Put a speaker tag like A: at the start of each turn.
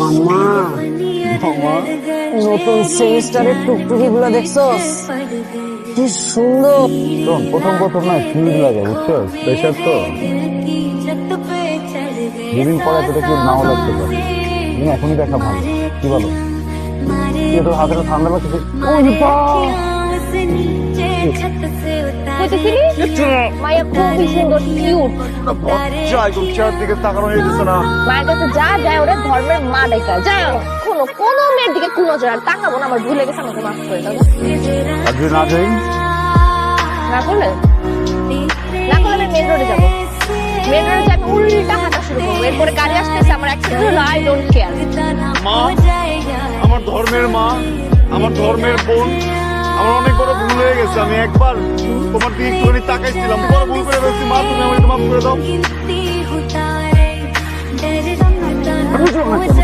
A: মাম্মা নতুন সেমিস্টারের টুকটুকি গুলো দেখছস? কি সুন্দর।
B: শোন প্রথম প্রথম না কিউট লাগে বুঝছ? প্রেশার তো। দুদিন পরে এতটা কিউট নাও লাগতে পারে। তুমি এখনই দেখা ভালো। কি বলো? কি তোর হাতে ঠান্ডা লাগছে?
C: বুঝেছিলি মায়া খুবই সুন্দর কিউট
B: চারদিকে তাকানো হয়ে গেছে না।
C: মায়ের কাছে যা যায় ওরা ধর্মের মা ডাকা যায় কোনো কোনো মেয়ের দিকে কোনো নজর আর তাকাবো না আমার ভুলে গেছে আমাকে মাফ করে দাও।
B: আর না যাই?
C: না করলে? না করলে আমি মেন রোডে যাব। মেন রোডে যাব উল্টা হাঁটা শুরু করব। এরপরে গাড়ি আসতেছে আমার অ্যাক্সিডেন্ট হলো আই ডোন্ট কেয়ার
B: মা আমার ধর্মের মা আমার ধর্মের বোন আমার অনেক বড় ভুল গেছে, আমি একবার তোমার দিকে একটুখানি তাকাইছিলাম। বড় ভুল করে ফেলছি, মা, তুমি আমাকে মাফ করে দাও।